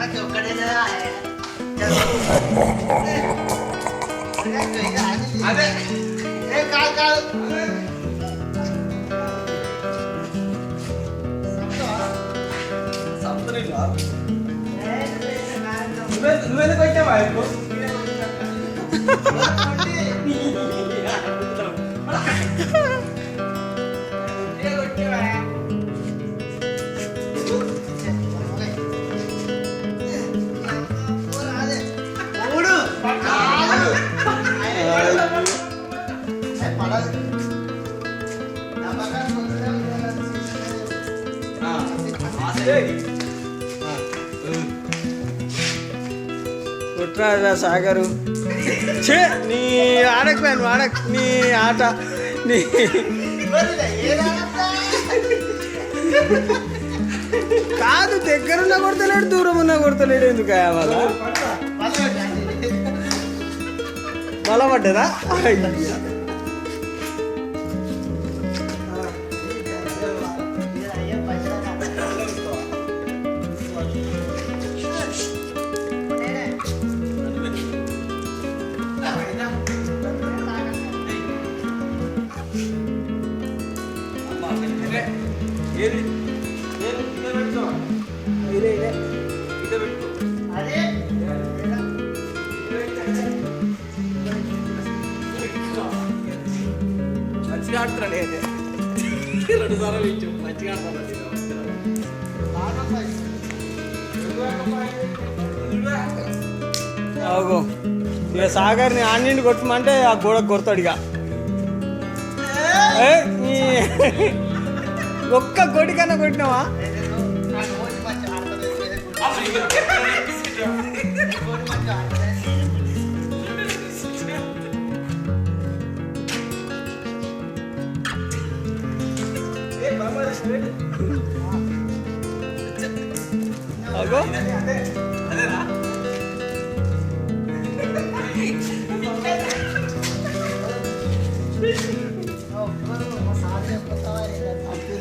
నాకు ఒక్కడే అదే ఏ కాదు కాదు నువ్వెందుకు వచ్చావా ఇప్పుడు కొట్రారా సాగరు చే నీ ఆడకపోయాను ఆడక్. నీ ఆట నీ కాదు దగ్గరున్నా కొడతలేడు దూరం ఉన్నా కొడతలేడు ఎందుకు వాళ్ళ? పడదు. మంచిగా అయితే రెండు సార్లు ఇచ్చు మంచిగా అవుగో ఇక సాగర్ని ఆన్నిండి కొట్టమంటే ఆ గోడకు కొడతాడు ఇక. ఒక్క కొడి కన్నా కొట్టినావా నాకు ఓడి మంచి ఆడతాడు ఓడి మంచి ఆడతాడు అగో ఇగో